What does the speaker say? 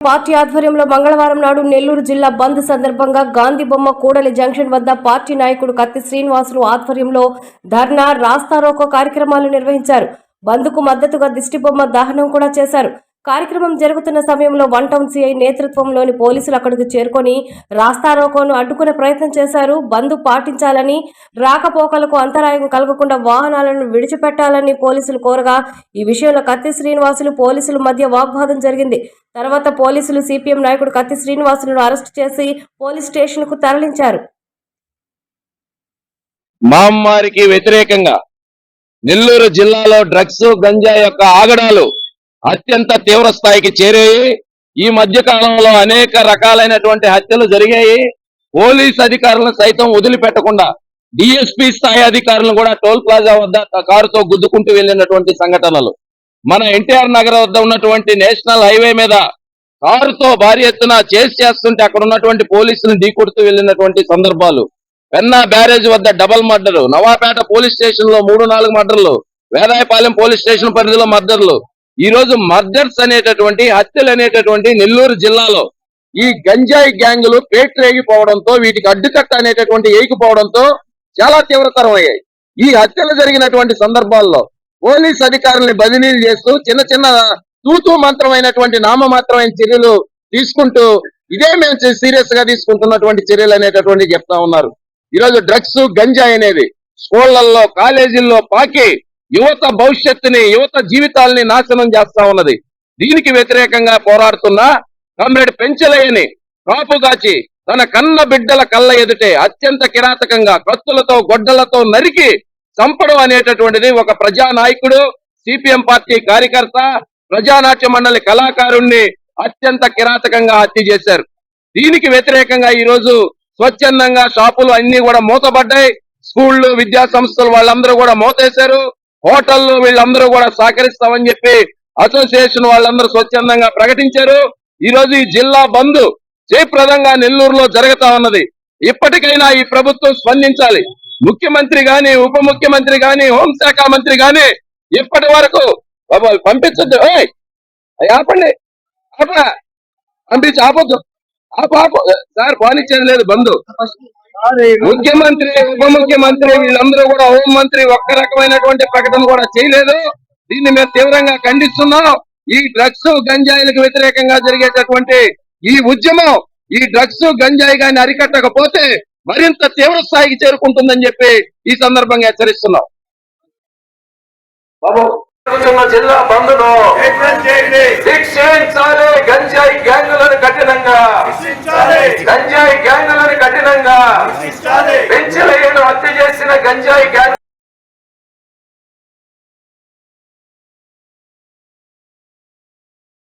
Party ఆధ్వర్యంలో మంగళవారం నాడు నెల్లూరు జిల్లా బంద్ సందర్భంగా గాంధీ బొమ్మ కూడలి జంక్షన్ వద్ద పార్టీ నాయకుడు కత్తి శ్రీనివాసులు ఆధ్వర్యంలో ధర్నా రాస్తారోకో కార్యక్రమాలు నిర్వహించారు. బంద్కు మద్దతుగా దిష్టిబొమ్మ దహనం కూడా చేశారు. కార్యక్రమం జరుగుతున్న సమయంలో వన్ టౌన్ సిఐ నేతృత్వంలోని పోలీసులు అక్కడికి చేరుకొని రాస్తారోకోను అడ్డుకునే ప్రయత్నం చేశారు. బంద్ పాటించాలని రాకపోకలకు అంతరాయం కలగకుండా వాహనాలను విడిచిపెట్టాలని పోలీసులు కోరగా ఈ విషయంలో కత్తి శ్రీనివాసులు పోలీసుల మధ్య వాగ్వాదం జరిగింది. తర్వాత పోలీసులు సిపిఎం నాయకుడు కత్తి శ్రీనివాసులను అరెస్టు చేసి పోలీస్ స్టేషన్కు తరలించారు. మహమ్మారికి వ్యతిరేకంగా నెల్లూరు జిల్లాలో డ్రగ్స్ గంజా యొక్క ఆగడాలు అత్యంత తీవ్ర స్థాయికి చేరాయి. ఈ మధ్య కాలంలో అనేక రకాలైనటువంటి హత్యలు జరిగాయి. పోలీస్ అధికారులను సైతం వదిలిపెట్టకుండా డిఎస్పీ స్థాయి అధికారులను కూడా టోల్ ప్లాజా వద్ద కారుతో గుద్దుకుంటూ వెళ్ళినటువంటి సంఘటనలు. మన ఎన్టీఆర్ నగర్ వద్ద ఉన్నటువంటి నేషనల్ హైవే మీద కారుతో భారీ ఎత్తున చేసి చేస్తుంటే అక్కడ ఉన్నటువంటి పోలీసులను ఢీకొడుతూ వెళ్ళినటువంటి సందర్భాలు. పెన్నా బ్యారేజ్ వద్ద డబల్ మర్డర్ నవాపేట పోలీస్ స్టేషన్లో మూడు నాలుగు మర్డర్లు వేదాయపాలెం పోలీస్ స్టేషన్ పరిధిలో మర్డర్లు ఈ రోజు మర్డర్స్ అనేటటువంటి హత్యలు అనేటటువంటి నెల్లూరు జిల్లాలో ఈ గంజాయి గ్యాంగులు పేట్రేగిపోవడంతో వీటికి అడ్డుకట్ట అనేటటువంటి ఏకిపోవడంతో చాలా తీవ్రతరం అయ్యాయి ఈ హత్యలు జరిగినటువంటి సందర్భాల్లో పోలీస్ అధికారుల్ని బదిలీలు చేస్తూ చిన్న చిన్న తూతూ మంత్రమైనటువంటి నామమాత్రమైన చర్యలు తీసుకుంటూ ఇదే మేము సీరియస్గా తీసుకుంటున్నటువంటి చర్యలు అనేటటువంటి చెప్తా ఉన్నారు. ఈరోజు డ్రగ్స్ గంజాయి అనేది స్కూళ్ళలో కాలేజీల్లో పాకి యువత భవిష్యత్తుని యువత జీవితాలని నాశనం చేస్తా ఉన్నది. దీనికి వ్యతిరేకంగా పోరాడుతున్న కామ్రేడ్ కాపు కాపుగాచి తన కన్న బిడ్డల కళ్ళ ఎదుటే అత్యంత కిరాతకంగా కత్తులతో గొడ్డలతో నరికి చంపడం అనేటటువంటిది ఒక ప్రజా నాయకుడు సిపిఎం పార్టీ కార్యకర్త ప్రజానాట్య మండలి కళాకారుణ్ణి అత్యంత కిరాతకంగా హత్య చేశారు. దీనికి వ్యతిరేకంగా ఈ రోజు స్వచ్ఛందంగా షాపులు అన్ని కూడా మూతబడ్డాయి స్కూళ్ళు విద్యా సంస్థలు వాళ్ళందరూ కూడా మూతేశారు. హోటళ్ళు వీళ్ళందరూ కూడా సహకరిస్తామని చెప్పి అసోసియేషన్ వాళ్ళందరూ స్వచ్ఛందంగా ప్రకటించారు. ఈ రోజు ఈ జిల్లా బంద్ జయప్రదంగా నెల్లూరులో జరుగుతా ఉన్నది. ఇప్పటికైనా ఈ ప్రభుత్వం స్పందించాలి. ముఖ్యమంత్రి గాని ఉప ముఖ్యమంత్రి గాని హోంశాఖ మంత్రి గాని ఇప్పటి వరకు పంపించద్దు. పంపించొద్దు ఆపండి. ఆపరా. పంపించి ఆపొద్దు. ఆపు ఆపు. సార్ పాలించేది లేదు బంధు ముఖ్యమంత్రి ఉప ముఖ్యమంత్రి వీళ్ళందరూ కూడా హోం మంత్రి ఒక్క రకమైనటువంటి ప్రకటన కూడా చేయలేదు. దీన్ని మేము తీవ్రంగా ఖండిస్తున్నాం. ఈ డ్రగ్స్ గంజాయిలకు వ్యతిరేకంగా జరిగేటటువంటి ఈ ఉద్యమం ఈ డ్రగ్స్ గంజాయి గాని అరికట్టకపోతే మరింత తీవ్ర స్థాయికి చేరుకుంటుందని చెప్పి ఈ సందర్భంగా హెచ్చరిస్తున్నాం. బాబు జరుగుతున్న జిల్లా బంధును శిక్షించాలి గంజాయి గ్యాంగులను కఠినంగా. గంజాయి గ్యాంగులను కఠినంగా. పెంచలేను హత్య చేసిన గంజాయి గ్యాంగ్